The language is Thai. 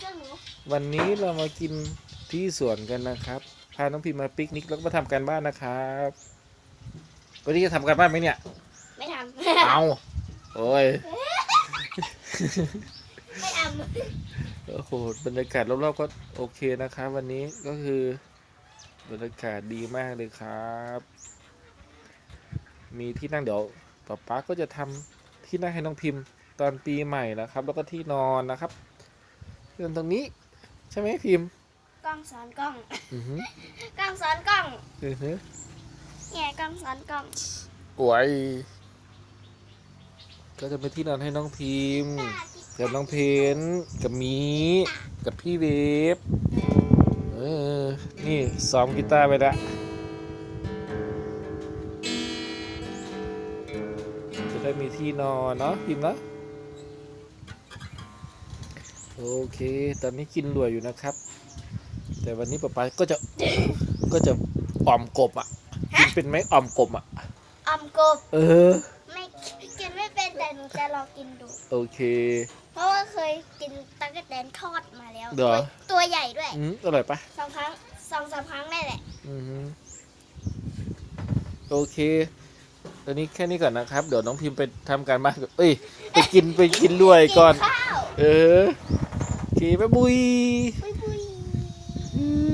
เจ้าหนูวันนี้เรามากินที่สวนกันนะครับ พาน้องพิมมาปิกนิกแล้วก็มาทำการบ้านนะครับวันนี้จะทำการบ้านไหมเนี่ย ไม่ทำเอาโอ้ยไม่ทโอ้โห บรรยากาศรอบๆก็โอเคนะครับ วันนี้ก็คือบรรยากาศดีมากเลยครับ มีที่นั่งเดี๋ยวป๊าป๊าก็จะทำที่นั่งให้น้องพิมพ์ตอนปีใหม่นะครับ แล้วก็ที่นอนนะครับ เรื่องตรงนี้ ใช่ไหมพิมพ์ำกล้องสอนกล้อง อือฮึกล้องสอนกล้องอือฮึเนี่ยกล้องสอนกล้อง โอ้ยก็จะเป็นที่นอนให้น้องพิมพ์กับน้องเพนกับหมีกับพี่เวฟเออ นี่ซ้อมกีตาร์ไปละจะได้มีที่นอนเนาะพิมพ์เนาะ โอเค ตอนนี้กินรวยอยู่นะครับ แต่วันนี้ป๊าป๊าก็จะก็จะอ่อมกบอะกินเป็นไหมอ่อมกบอะอมกบ เออ ไม่กินไม่เป็นแต่หนูจะลองกินดู โอเค เพราะว่าเคยกินตั๊กแตนทอดมาแล้วเหรอ ตัวตัวใหญ่ด้วยอืมอร่อยปะสองครั้งสองสามครั้งได้แหละ อือฮึโอเค ตอนนี้แค่นี้ก่อนนะครับ เดี๋ยวน้องพิมพ์ไปทำการบ้านก่อนเอ้ย ไปกินไปกินด้วยก่อนข้าว เออ Ok, bye bye. Bye bye. Hum.